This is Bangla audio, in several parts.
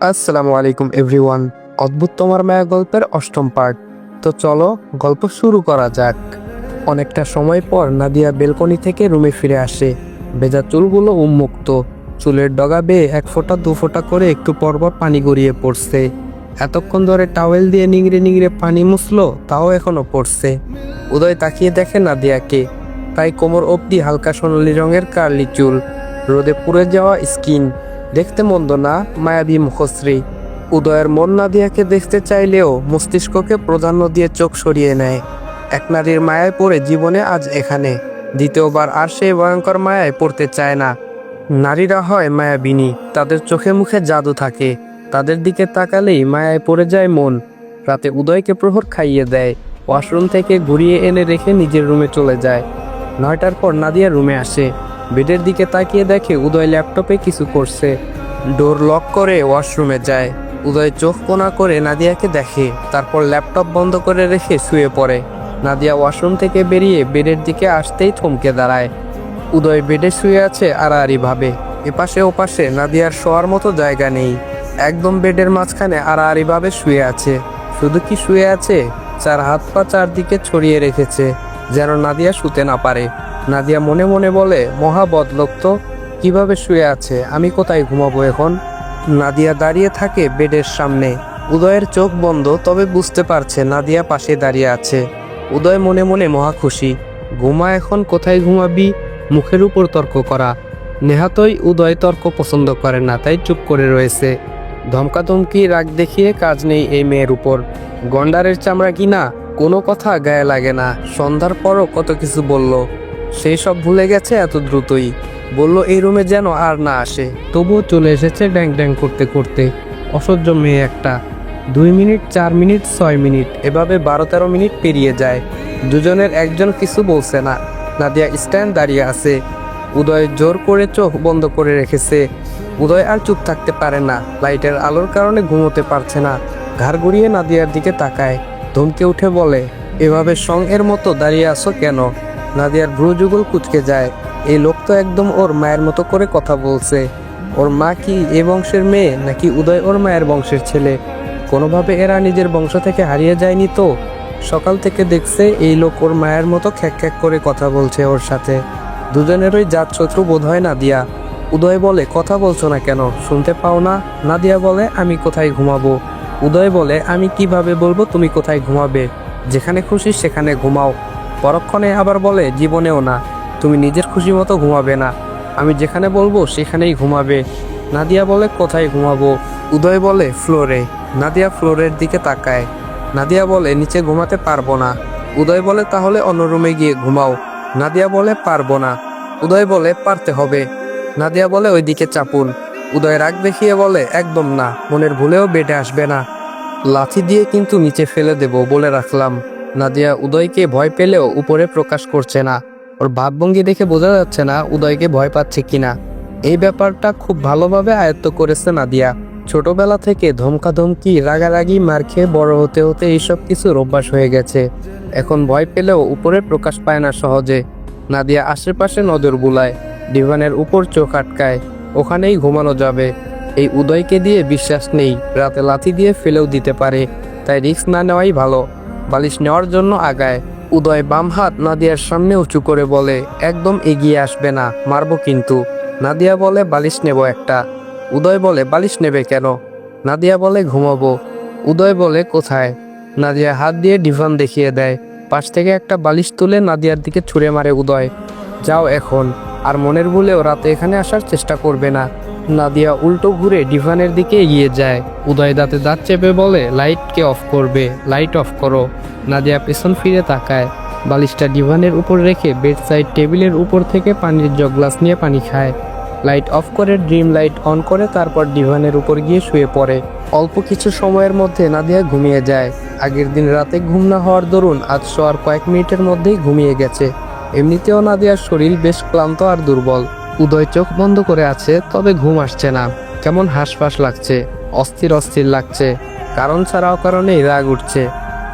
আসসালামু আলাইকুম এভরিওয়ান। অদ্ভুত তোমার মায়া গল্পের অষ্টম পার্ট তো চলো গল্প শুরু করা যাক। অনেকটা সময় পর নাদিয়া বেলকনি থেকে রুমে ফিরে আসে। ভেজা চুলগুলো উন্মুক্ত। চুলের ডগা বেয়ে এক ফোঁটা, দু ফোঁটা করে একটু পরপর পানি গড়িয়ে পড়ছে। এতক্ষণ ধরে টাওয়েল দিয়ে নিংড়ে নিংড়ে পানি মুছলো, তাও এখনও পড়ছে। উদয় তাকিয়ে দেখে নাদিয়াকে। তাই কোমর অবধি হালকা সোনালি রঙের কার্লি চুল। রোদে পুড়ে যাওয়া স্কিন। দেখতে মন্দ না, মায়াবী মুখশ্রী। উদয়ের মন নাদিয়াকে দেখতে চাইলেও মস্তিষ্ককে প্রাধান্য দিয়ে চোখ সরিয়ে নেয়। এক নারীর মায়ায় পড়ে জীবনে আজ এখানে। দ্বিতীয়বার আর সেই ভয়ঙ্কর মায়ায় পড়তে চায় না। নারীরা হয় মায়াবিনী, তাদের চোখে মুখে জাদু থাকে। তাদের দিকে তাকালেই মায়ায় পড়ে যায় মন। রাতে উদয়কে প্রহর খাইয়ে দেয়, ওয়াশরুম থেকে ঘুরিয়ে এনে রেখে নিজের রুমে চলে যায়। নয়টার পর নাদিয়া রুমে আসে। বেডের দিকে তাকিয়ে দেখে উদয় ল্যাপটপে কিছু করছে। ডোর লক করে ওয়াশরুমে যায়। উদয় চোখ কোনা করে নাদিয়াকে দেখে, তারপর ল্যাপটপ বন্ধ করে রেখে শুয়ে পড়ে। নাদিয়া ওয়াশরুম থেকে বেরিয়ে বেডের দিকে আসতেই থমকে দাঁড়ায়। উদয় বেডে শুয়ে আছে আড়াআড়ি ভাবে এপাশে ওপাশে নাদিয়ার শোয়ার মতো জায়গা নেই। একদম বেডের মাঝখানে আড়াআড়ি ভাবে শুয়ে আছে। শুধু কি শুয়ে আছে? চার হাত পা চারদিকে ছড়িয়ে রেখেছে। যেন নাদিয়া শুতে না পারে। নাদিয়া মনে মনে বলে, মহা বদলোক তো, কীভাবে শুয়ে আছে? আমি কোথায় ঘুমাবো এখন? নাদিয়া দাঁড়িয়ে থাকে বেডের সামনে। উদয়ের চোখ বন্ধ, তবে বুঝতে পারছে নাদিয়া পাশে দাঁড়িয়ে আছে। উদয় মনে মনে মহা খুশি। ঘুমা এখন, কোথায় ঘুমাবি? মুখের উপর তর্ক করা। নেহাতই উদয় তর্ক পছন্দ করে না, তাই চুপ করে রয়েছে। ধমকাধমকি, রাগ দেখিয়ে কাজ নেই এই মেয়ের উপর। গন্ডারের চামড়া কি না? কোনো কথা গায়ে লাগে না। সন্ধ্যার পরও কত কিছু বলল। সেই সব ভুলে গেছে এত দ্রুতই। বলল, এই রুমে যেন আর না আসে। তবুও চলে এসেছে ড্যাং ড্যাং করতে করতে। অসহ্য মেয়ে একটা। দুই মিনিট, চার মিনিট, ছয় মিনিট, এভাবে বারো তেরো মিনিট পেরিয়ে যায়। দুজনের একজন কিছু বলছে না। নাদিয়া স্ট্যান্ড দাঁড়িয়ে আছে। উদয় জোর করে চোখ বন্ধ করে রেখেছে। উদয় আর চুপ থাকতে পারে না। লাইটের আলোর কারণে ঘুমোতে পারছে না। ঘাড় ঘুরিয়ে নাদিয়ার দিকে তাকায়। ধমকে উঠে বলে, এভাবে সং এর মতো দাঁড়িয়ে আছো কেন? নাদিয়ার ভ্রু যুগল কুচকে যায়। এই লোক তো একদম ওর মায়ের মতো করে কথা বলছে। ওর মা কি এ বংশের মেয়ে, নাকি উদয় ওর মায়ের বংশের ছেলে? কোনোভাবে এরা নিজের বংশ থেকে হারিয়ে যায়নি তো? সকাল থেকে দেখছে এই লোক ওর মায়ের মতো খ্যাক খ্যাক করে কথা বলছে ওর সাথে। দুজনেরই জাত শত্রু বোধ হয় নাদিয়া। উদয় বলে, কথা বলছো না কেন? শুনতে পাও না? নাদিয়া বলে, আমি কোথায় ঘুমাবো? উদয় বলে, আমি কীভাবে বলব তুমি কোথায় ঘুমাবে? যেখানে খুশি সেখানে ঘুমাও। পরক্ষণে আবার বলে, জীবনেও না, তুমি নিজের খুশি মতো ঘুমাবে না। আমি যেখানে বলব সেখানেই ঘুমাবে। নাদিয়া বলে, কোথায় ঘুমাবো? উদয় বলে, ফ্লোরে। নাদিয়া ফ্লোরের দিকে তাকায়। নাদিয়া বলে, নিচে ঘুমাতে পারব না। উদয় বলে, তাহলে অন্য রুমে গিয়ে ঘুমাও। নাদিয়া বলে, পারব না। উদয় বলে, পারতে হবে। নাদিয়া বলে, ওইদিকে চাপুন। উদয় রাগ দেখিয়ে বলে, একদম না, মনের ভুলেও বেডে আসবে না। লাথি দিয়ে কিন্তু নিচে ফেলে দেব বলে রাখলাম। নাদিয়া উদয়কে ভয় পেলেও উপরে প্রকাশ করছে না। ওর ভাবভঙ্গি দেখে বোঝা যাচ্ছে না উদয়কে ভয় পাচ্ছে কিনা। এই ব্যাপারটা খুব ভালোভাবে আয়ত্ত করেছে নাদিয়া। ছোটবেলা থেকে ধমকাধমকি, রাগারাগি, মার খেয়ে বড় হতে হতে এইসব কিছুর অভ্যাস হয়ে গেছে। এখন ভয় পেলেও উপরে প্রকাশ পায় না সহজে। নাদিয়া আশেপাশে নজর বুলায়, ডিভানের উপর চোখ আটকায়। ওখানেই ঘুমানো যাবে। এই উদয়কে দিয়ে বিশ্বাস নেই, রাতে লাথি দিয়ে ফেলেও দিতে পারে, তাই রিস্ক না নেওয়াই ভালো। বালিশ নেওয়ার জন্য আগায়। উদয় বাম হাত নাদিয়ার সামনে উঁচু করে বলে, একদম এগিয়ে আসবে না, মারবো কিন্তু। নাদিয়া বলে, বালিশ নেব একটা। উদয় বলে, বালিশ নেবে কেন? নাদিয়া বলে, ঘুমাবো। উদয় বলে, কোথায়? নাদিয়া হাত দিয়ে ডিভান দেখিয়ে দেয়। পাশ থেকে একটা বালিশ তুলে নাদিয়ার দিকে ছুঁড়ে মারে উদয়। যাও এখন। আর মনের ভুলেও রাতে এখানে আসার চেষ্টা করবে না। নাদিয়া উল্টো ঘুরে ডিভানের দিকে এগিয়ে যায়। উদয় দাঁতে দাঁত চেপে বলে, লাইটকে অফ করবে, লাইট অফ করো। নাদিয়া পেছন ফিরে তাকায়। বালিশটা ডিভানের উপর রেখে বেড সাইড টেবিলের উপর থেকে পানির জগ গ্লাস নিয়ে পানি খায়। লাইট অফ করে ড্রিম লাইট অন করে তারপর ডিভানের উপর গিয়ে শুয়ে পড়ে। অল্প কিছু সময়ের মধ্যে নাদিয়া ঘুমিয়ে যায়। আগের দিন রাতে ঘুম না হওয়ার দরুন আজ শোয়ার কয়েক মিনিটের মধ্যেই ঘুমিয়ে গেছে। এমনিতেও নাদিয়ার শরীর বেশ ক্লান্ত আর দুর্বল। উদয় চোখ বন্ধ করে আছে, তবে ঘুম আসছে না। কেমন হাঁসফাঁস লাগছে, অস্থির অস্থির লাগছে। কারণ ছাড়া অকারণেই রাগ উঠছে।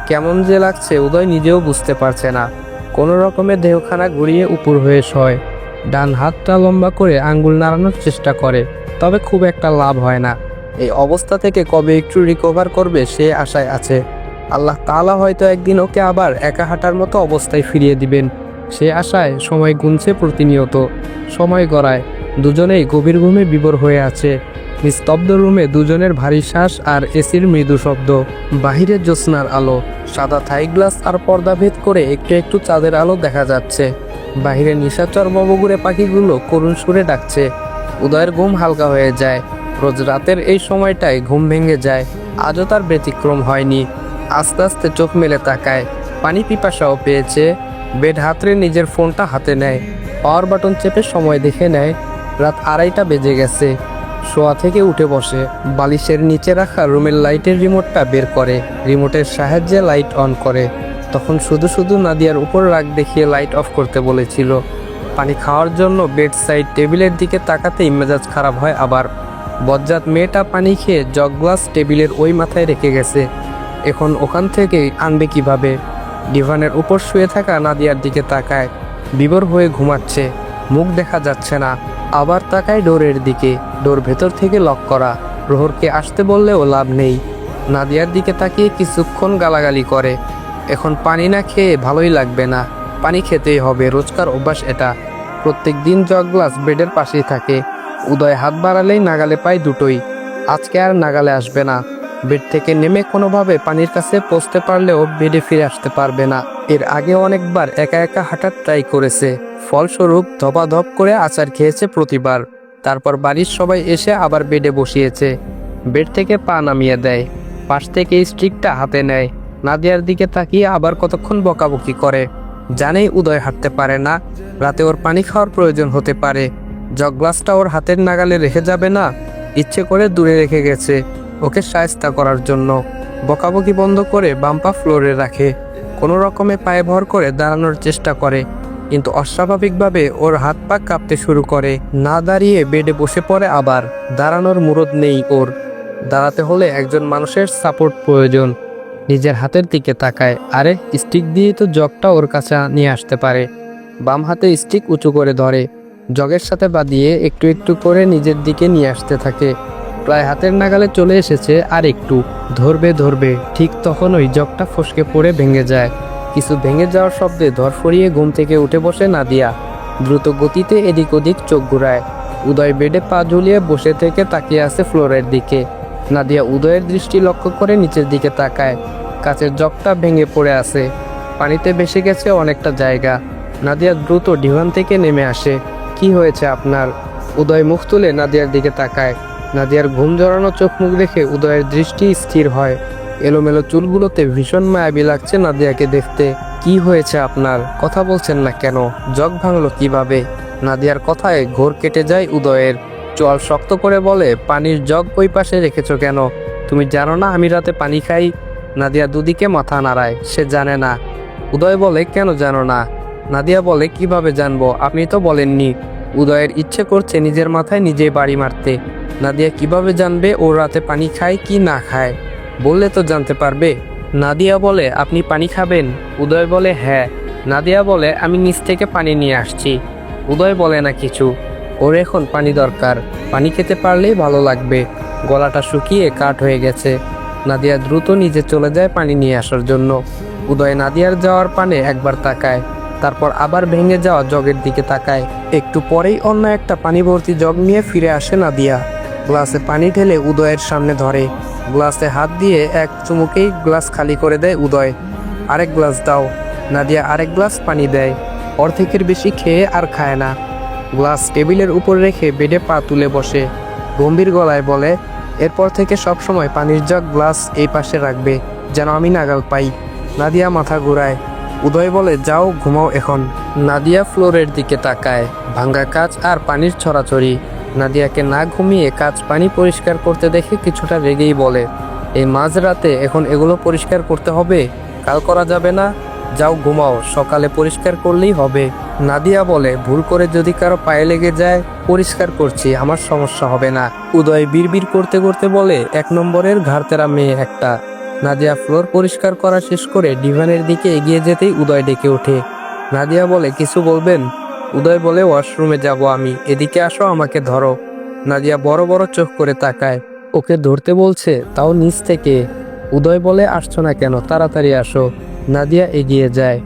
কেমন যে লাগছে, উদয় নিজেও বুঝতে পারছে না। কোনো রকমের দেহখানা ঘুরিয়ে উপর হয়ে শয়। ডান হাতটা লম্বা করে আঙ্গুল নাড়ানোর চেষ্টা করে, তবে খুব একটা লাভ হয় না। এই অবস্থা থেকে কবে একটু রিকভার করবে, সে আশায় আছে। আল্লাহ তাআলা হয়তো একদিন ওকে আবার একা হাঁটার মতো অবস্থায় ফিরিয়ে দিবেন। সে আশায় সময় গুনছে প্রতিনিয়ত। সময় গড়ায়। দুজনেই গভীর ঘুমে বিবর হয়ে আছে। নিস্তব্ধ রুমে দুজনের ভারী শ্বাস আর এসির মৃদু শব্দ। বাহিরে জ্যোৎস্নার আলো, সাদা থাই গ্লাস আর পর্দা ভেদ করে একটু একটু চাঁদের আলো দেখা যাচ্ছে। বাহিরে নিশাচর ববগুড়ে পাখিগুলো করুণ সুরে ডাকছে। উদয়ের ঘুম হালকা হয়ে যায়। রোজ রাতের এই সময়টায় ঘুম ভেঙে যায়। আজও তার ব্যতিক্রম হয়নি। আস্তে আস্তে চোখ মেলে তাকায়। পানি পিপাসাও পেয়েছে। বেড হাতড়ে নিজের ফোনটা হাতে নেয়। পাওয়ার বাটন চেপে সময় দেখে নেয়। রাত আড়াইটা বেজে গেছে। শোয়া থেকে উঠে বসে। বালিশের নিচে রাখা রুমের লাইটের রিমোটটা বের করে। রিমোটের সাহায্যে লাইট অন করে। তখন শুধু শুধু নাদিয়ার উপর রাগ দেখিয়ে লাইট অফ করতে বলেছিল। পানি খাওয়ার জন্য বেড সাইড টেবিলের দিকে তাকাতেই মেজাজ খারাপ হয় আবার। বজ্জাত মেয়েটা পানি খেয়ে জগ গ্লাস টেবিলের ওই মাথায় রেখে গেছে। এখন ওখান থেকে আনবে কীভাবে? ডিভানের উপর শুয়ে থাকা নাদিয়ার দিকে তাকায়। বিবর হয়ে ঘুমাচ্ছে। মুখ দেখা যাচ্ছে না। আবার তাকায় ডোরের দিকে। ডোর ভেতর থেকে লক করা। প্রহরকে আসতে বললেও লাভ নেই। নাদিয়ার দিকে তাকিয়ে কিছুক্ষণ গালাগালি করে। এখন পানি না খেয়ে ভালোই লাগবে না। পানি খেতেই হবে। রোজকার অভ্যাস এটা। প্রত্যেক দিন জগ গ্লাস বেডের পাশেই থাকে। উদয় হাত বাড়ালেই নাগালে পায় দুটোই। আজকে আর নাগালে আসবে না। বেড থেকে নেমে কোনোভাবে পানির কাছে পৌঁছতে পারলেও বেডে ফিরে আসতে পারবে না। এর আগে অনেকবার একা একা হাঁটার ট্রাই করেছে, ফলস্বরূপ ধপাধপ করে আচার খেয়েছে প্রতিবার। তারপর বাড়ির সবাই এসে আবার বেডে বসিয়েছে। বেড থেকে পা নামিয়ে দেয়, পাশ থেকে স্টিকটা হাতে নেয়। নাদিয়ার দিকে তাকিয়ে আবার কতক্ষণ বকাবকি করে। জানেই উদয় হাঁটতে পারে না, রাতে ওর পানি খাওয়ার প্রয়োজন হতে পারে। জগ গ্লাসটা ওর হাতের নাগালে রেখে যাবে না, ইচ্ছে করে দূরে রেখে গেছে। ওকে সায়স্তা করার জন্য বকাবকি বন্ধ করে বাম্পা ফ্লোরে রাখে। কোনো রকমে পায়ে ভর করে দাঁড়ানোর চেষ্টা করে, কিন্তু অস্বাভাবিকভাবে ওর হাত পা কাঁপতে শুরু করে। না দাঁড়িয়ে বেডে বসে পড়ে আবার, দাঁড়ানোর মুরদ নেই ওর। দাঁড়াতে হলে একজন মানুষের সাপোর্ট প্রয়োজন, নিজের হাতের দিকে তাকায়। আরে, স্টিক দিয়ে তো জগটা ওর কাছে নিয়ে আসতে পারে। বাম হাতে স্টিক উঁচু করে ধরে, জগের সাথে বাঁধিয়ে একটু একটু করে নিজের দিকে নিয়ে আসতে থাকে। প্রায় হাতের নাগালে চলে এসেছে আর একটু। ধরবে ধরবে, ঠিক তখন ওই জগটা ফসকে পড়ে ভেঙে যায়। কিছু ভেঙে যাওয়ার শব্দে ধরফরিয়ে ঘুম থেকে উঠে বসে নাদিয়া। দ্রুত গতিতে এদিক ওদিক চোখ ঘুরায়। উদয় বেডে পা ঝুলিয়ে বসে থেকে তাকিয়ে আছে ফ্লোরের দিকে। নাদিয়া উদয়ের দৃষ্টি লক্ষ্য করে নিচের দিকে তাকায়। কাচের জগটা ভেঙে পড়ে আছে। পানিতে ভেসে গেছে অনেকটা জায়গা। নাদিয়া দ্রুত ডিভান থেকে নেমে আসে। কি হয়েছে আপনার? উদয় মুখ তুলে নাদিয়ার দিকে তাকায়। নাদিয়ার ঘুম জড়ানো চোখ মুখ দেখে উদয়ের দৃষ্টি স্থির হয়। এলোমেলো চুলগুলোতে ভীষণ মায়াবী লাগছে নাদিয়াকে দেখতে। কি হয়েছে আপনার? কথা বলছেন না কেন? জগ ভাঙলো কীভাবে? নাদিয়ার কথায় ঘোর কেটে যায় উদয়ের। চল শক্ত করে বলে, পানির জগ ওই পাশে রেখেছ কেন? তুমি জানো না আমি রাতে পানি খাই? নাদিয়া দুদিকে মাথা নাড়ায়, সে জানে না। উদয় বলে, কেন জানো না? নাদিয়া বলে, কীভাবে জানব? আপনি তো বলেননি। উদয়ের ইচ্ছে করছে নিজের মাথায় নিজে বাড়ি মারতে। নাদিয়া কীভাবে জানবে ও রাতে পানি খায় কি না খায়? বললে তো জানতে পারবে। নাদিয়া বলে, আপনি পানি খাবেন? উদয় বলে হ্যাঁ। নাদিয়া বলে, আমি নিচ থেকে পানি নিয়ে আসছি। উদয় বলে, না কিছু। ওর এখন পানি দরকার। পানি খেতে পারলেই ভালো লাগবে। গলাটা শুকিয়ে কাঠ হয়ে গেছে। নাদিয়া দ্রুত নিজে চলে যায় পানি নিয়ে আসার জন্য। উদয় নাদিয়ার যাওয়ার পানে একবার তাকায়। তারপর আবার ভেঙে যাওয়া জগের দিকে তাকায়। একটু পরেই অন্য একটা পানি ভর্তি জগ নিয়ে ফিরে আসে নাদিয়া। গ্লাসে পানি ঢেলে উদয়ের সামনে ধরে। গ্লাসে হাত দিয়ে এক চুমুকেই গ্লাস খালি করে দেয় উদয়। আরেক গ্লাস দাও। নাদিয়া আরেক গ্লাস পানি দেয়। অর্ধেকের বেশি খেয়ে আর খায় না। গ্লাস টেবিলের উপর রেখে বেডে পা তুলে বসে। গম্ভীর গলায় বলে, এরপর থেকে সব সময় পানির জগ গ্লাস এই পাশে রাখবে, যেন আমি নাগাল পাই। নাদিয়া মাথা ঘুরায়। উদয় বলে, যাও, ঘুমাও এখন। নাদিয়া ফ্লোরের দিকে তাকায়। ভাঙ্গা কাজ আর পানির ছড়াছড়ি। নাদিয়াকে না ঘুমিয়ে কাজ পানি পরিষ্কার করতে দেখে কিছুটা রেগেই বলে, এই মাঝরাতে এখন এগুলো পরিষ্কার করতে হবে? কাল করা যাবে না? যাও ঘুমাও, সকালে পরিষ্কার করলেই হবে। নাদিয়া বলে, ভুল করে যদি কারও পায়ে লেগে যায়, পরিষ্কার করছি, আমার সমস্যা হবে না। উদয় বিড়বিড় করতে করতে বলে, এক নম্বরের ঘাড়তেরা মেয়ে একটা। নাদিয়া ফ্লোর পরিষ্কার করা শেষ করে ডিভানের দিকে এগিয়ে যেতেই উদয় ডেকে ওঠে। নাদিয়া বলে, কিছু বলবেন? উদয় বলে ওয়াশরুমে যাব আমি। এদিকে আসো, আমাকে ধরো। নাদিয়া বড় বড় চোখ করে তাকায়। ওকে ধরতে বলছে, তাও নিচ থেকে। উদয় বলে, আসছো না কেন? তাড়াতাড়ি আসো। নাদিয়া এগিয়ে যায়।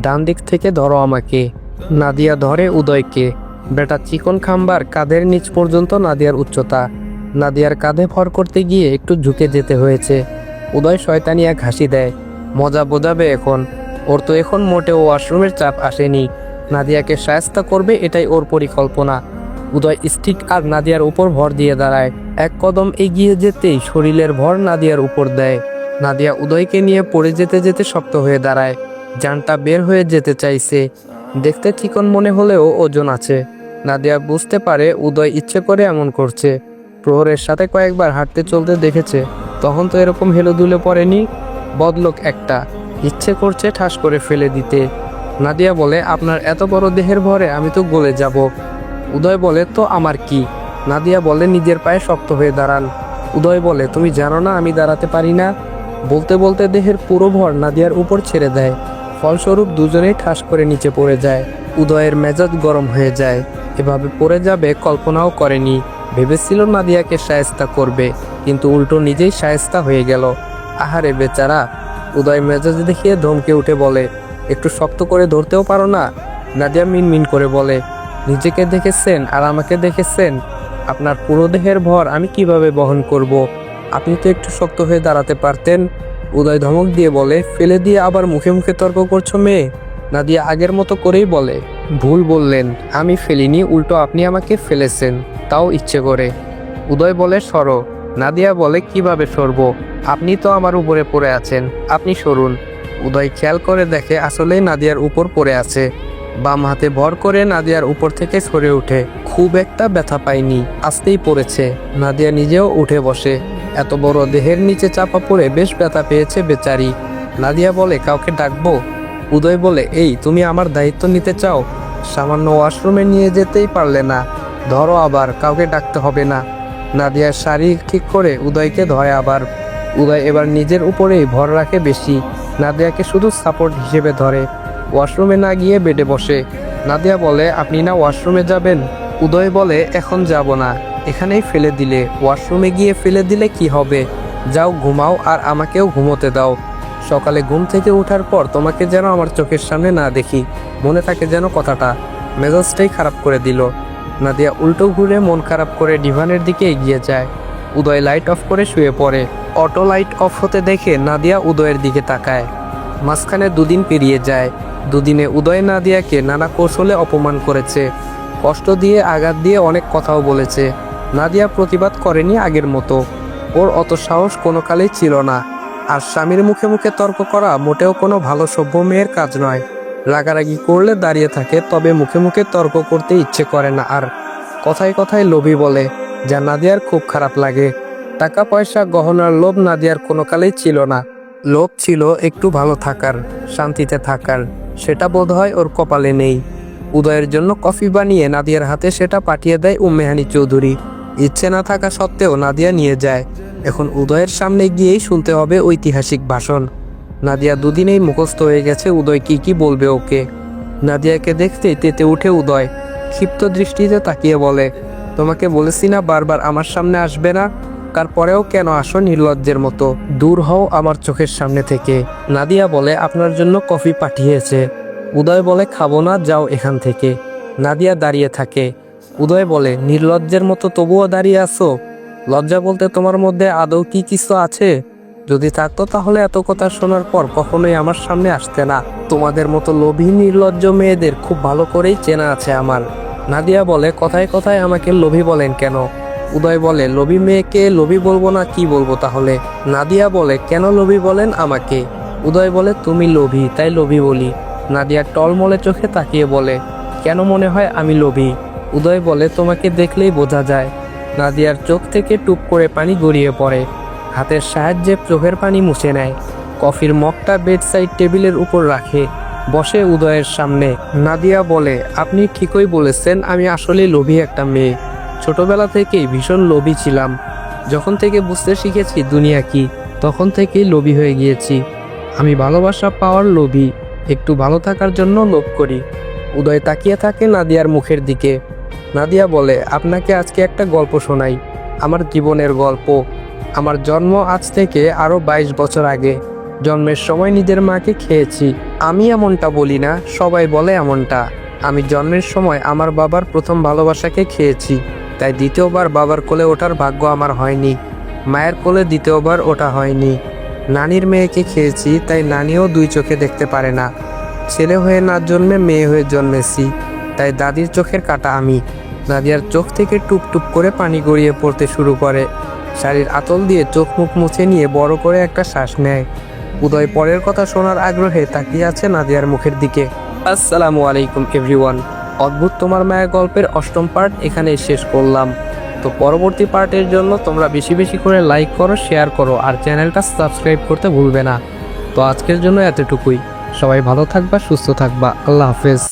ডান দিক থেকে ধরো আমাকে। নাদিয়া ধরে উদয়কে। বেটা, চিকন খাম্বার কাঁধের নিচ পর্যন্ত নাদিয়ার উচ্চতা। নাদিয়ার কাঁধে ভর করতে গিয়ে একটু ঝুঁকে যেতে হয়েছে। উদয় শয়তানিয়া ঘাসি দেয়, মজা বোঝাবে এখন। ওর তো এখন মোটেও ওয়াশরুমের চাপ আসেনি। নাদিয়াকে সায়স্তা করবে এটাই ওর পরিকল্পনা। উদয় স্টিক আর নাদিয়ার উপর ভর দিয়ে দাঁড়ায়। এক কদম এগিয়ে যেতেই শরীরের ভর নাদিয়ার উপর দেয়। নাদিয়া উদয়কে নিয়ে পড়ে যেতে যেতে শক্ত হয়ে দাঁড়ায়। জানটা বের হয়ে যেতে চাইছে। দেখতে চিকন মনে হলেও ওজন আছে। নাদিয়া বুঝতে পারে উদয় ইচ্ছে করে এমন করছে। প্রহরের সাথে কয়েকবার হাঁটতে চলতে দেখেছে। তখন তো এরকম হেলো দুলে পড়েনি। বদলোক একটা। ইচ্ছে করছে ঠাস করে ফেলে দিতে। নাদিয়া বলে, আপনার এত বড় দেহের ভরে আমি তো গলে যাব। উদয় বলে, তো আমার কি? নাদিয়া বলে, নিজের পায়ে শক্ত হয়ে দাঁড়ান। উদয় বলে, তুমি জানো না আমি দাঁড়াতে পারি না? বলতে বলতে দেহের পুরো ভর নাদিয়ার উপর ছেড়ে দেয়। ফলস্বরূপ দুজনেই ঠাস করে নিচে পড়ে যায়। উদয়ের মেজাজ গরম হয়ে যায়। এভাবে পড়ে যাবে কল্পনাও করেনি। ভেবেছিল নাদিয়াকে সায়স্তা করবে, কিন্তু উল্টো নিজেই সায়স্তা হয়ে গেল। আহারে বেচারা। উদয় মেজাজ দেখিয়ে ধমকে উঠে বলে একটু শক্ত করে ধরতেও পারো না? নাদিয়া মিনমিন করে বলে, নিজেকে দেখেছেন আর আমাকে দেখেছেন? আপনার পুরো দেহের ভর আমি কীভাবে বহন করব। আপনি তো একটু শক্ত হয়ে দাঁড়াতে পারতেন। উদয় ধমক দিয়ে বলে, ফেলে দিয়ে আবার মুখে মুখে তর্ক করছ মেয়ে? নাদিয়া আগের মতো করেই বলে, ভুল বললেন, আমি ফেলিনি, উল্টো আপনি আমাকে ফেলেছেন, তাও ইচ্ছে করে। উদয় বলে, সরো। নাদিয়া বলে, কীভাবে সরব? আপনি তো আমার উপরে পড়ে আছেন, আপনি সরুন। উদয় খেয়াল করে দেখে আসলেই নাদিয়ার উপর পড়ে আছে। বাম হাতে ভর করে নাদিয়ার উপর থেকে সরে উঠে। খুব একটা ব্যথা পায়নি, আসতেই পড়েছে। নাদিয়া নিজেও উঠে বসে। এত বড় দেহের নিচে চাপা পড়ে বেশ ব্যথা পেয়েছে বেচারি। নাদিয়া বলে, কাউকে ডাকবো? উদয় বলে, এই, তুমি আমার দায়িত্ব নিতে চাও? সামান্য ওয়াশরুমে নিয়ে যেতেই পারলে না। ধরো আবার, কাউকে ডাকতে হবে না। নাদিয়ার শাড়ি ঠিক করে উদয়কে ধরে আবার। উদয় এবার নিজের উপরেই ভর রাখে বেশি। নাদিয়াকে শুধু সাপোর্ট হিসেবে ধরে। ওয়াশরুমে না গিয়ে বেডে বসে। নাদিয়া বলে, আপনি না ওয়াশরুমে যাবেন? উদয় বলে, এখন যাব না। এখানেই ফেলে দিলে। ওয়াশরুমে গিয়ে ফেলে দিলে কি হবে? যাও, ঘুমাও আর আমাকেও ঘুমোতে দাও। সকালে ঘুম থেকে ওঠার পর তোমাকে যেন আমার চোখের সামনে না দেখি। মনে থাকে যেন কথাটা মেজাজটাই খারাপ করে দিল। নাদিয়া উল্টো ঘুরে মন খারাপ করে ডিভানের দিকে এগিয়ে যায়। উদয় লাইট অফ করে শুয়ে পড়ে। অটো লাইট অফ হতে দেখে নাদিয়া উদয়ের দিকে তাকায়। মাঝখানে দুদিন পেরিয়ে যায়। দুদিনে উদয় নাদিয়াকে নানা কৌশলে অপমান করেছে। কষ্ট দিয়ে, আঘাত দিয়ে অনেক কথাও বলেছে। নাদিয়া প্রতিবাদ করেনি আগের মতো। ওর অত সাহস কোনো কালেই ছিল না। আর স্বামীর মুখে মুখে তর্ক করা মোটেও কোনো ভালো সভ্য মেয়ের কাজ নয়। রাগারাগি করলে দাঁড়িয়ে থাকে, তবে মুখে মুখে তর্ক করতে ইচ্ছে করে না। আর কথায় কথায় লোভী বলে যা নাদিয়ার খুব খারাপ লাগে। টাকা পয়সা গহনার লোভ নাদিয়ার কোনো কালেই ছিল না। লোভ ছিল একটু ভালো থাকার, শান্তিতে থাকার, সেটা বোধহয় ওর কপালে নেই। উদয়ের জন্য কফি বানিয়ে নাদিয়ার হাতে সেটা পাঠিয়ে দেয় উম্মেহানি চৌধুরী। ইচ্ছে না থাকা সত্ত্বেও নাদিয়া নিয়ে যায়। এখন উদয়ের সামনে গিয়েই শুনতে হবে ঐতিহাসিক ভাষণ। নাদিয়া দুদিনেই মুখস্থ হয়ে গেছে উদয় কি কি বলবে ওকে। নাদিয়াকে দেখতে তেতে উঠে উদয়, ক্ষিপ্ত দৃষ্টিতে তাকিয়ে বলে তোমাকে বলেছি না বারবার আমার সামনে আসবে না, তারপরেও কেন আসো নির্লজ্জের মতো? দূর হও আমার চোখের সামনে থেকে। নাদিয়া বলে, আপনার জন্য কফি পাঠিয়েছে। উদয় বলে, খাব না, যাও এখান থেকে। নাদিয়া দাঁড়িয়ে থাকে। উদয় বলে, নির্লজ্জের মতো তবুও দাঁড়িয়ে আছো? লজ্জা বলতে তোমার মধ্যে আদৌ কি কিছু আছে? যদি থাকতো তাহলে এত কথা শোনার পর কখনোই আমার সামনে আসতে না। তোমাদের মতো লোভী নির্লজ্জ মেয়েদের খুব ভালো করেই চেনা আছে আমার। নাদিয়া বলে, কথায় কথায় আমাকে লোভী বলেন কেন? উদয় বলে, লোভী মেয়েকে লোভী বলব না, কি বলব তাহলে? নাদিয়া বলে, কেন লোভী বলেন আমাকে? উদয় বলে, তুমি লোভী, তাই লোভী বলি। নাদিয়া টলমলে চোখে তাকিয়ে বলে, কেন মনে হয় আমি লোভী? উদয় বলে, তোমাকে দেখলেই বোঝা যায়। নাদিয়ার চোখ থেকে টুপ করে পানি গড়িয়ে পড়ে। হাতের সাহায্যে চোখের পানি মুছে নেয়। কফির মগটা বেড সাইড টেবিলের উপর রাখে। বসে উদয়ের সামনে। নাদিয়া বলে, আপনি ঠিকই বলেছেন, আমি আসলে লোভী একটা মেয়ে। ছোটবেলা থেকেই ভীষণ লোভী ছিলাম। যখন থেকে বুঝতে শিখেছি দুনিয়া কি, তখন থেকেই লোভী হয়ে গিয়েছি। আমি ভালোবাসা পাওয়ার লোভী, একটু ভালো থাকার জন্য লোভ করি। উদয় তাকিয়ে থাকে নাদিয়ার মুখের দিকে। নাদিয়া বলে, আপনাকে আজকে একটা গল্প শোনাই। আমার জীবনের গল্প। আমার জন্ম আজ থেকে আরও বাইশ বছর আগে। জন্মের সময় নিজের মাকে খেয়েছি। আমি এমনটা বলি না, সবাই বলে এমনটা। আমি জন্মের সময় আমার বাবার প্রথম ভালোবাসাকে খেয়েছি, তাই দ্বিতীয়বার বাবার কোলে ওঠার ভাগ্য আমার হয়নি। মায়ের কোলে দ্বিতীয়বার ওটা হয়নি। নানির মেয়েকে খেয়েছি, তাই নানিও দুই চোখে দেখতে পারে না। ছেলে হয়ে না জন্মে মেয়ে হয়ে জন্মেছি, তাই দাদির চোখের কাটা আমি। নাদিয়ার চোখ থেকে টুপ টুপ করে পানি গড়িয়ে পড়তে শুরু করে। শাড়ির আতল দিয়ে চোখ মুখ মুছে নিয়ে বড় করে একটা শ্বাস নেয়। উদয় পরের কথা শোনার আগ্রহে তাকিয়ে আছে নাদিয়ার মুখের দিকে। আসসালামু আলাইকুম, এভরিওয়ান। অদ্ভুত তোমার মায়া গল্পের অষ্টম পার্ট এখানে শেষ করলাম। তো পরবর্তী পার্টের জন্য তোমরা বেশি বেশি করে লাইক করো, শেয়ার করো, আর চ্যানেলটা সাবস্ক্রাইব করতে ভুলবে না। তো আজকের জন্য এতটুকুই। সবাই ভালো থাকবা, সুস্থ থাকবা। আল্লাহ হাফেজ।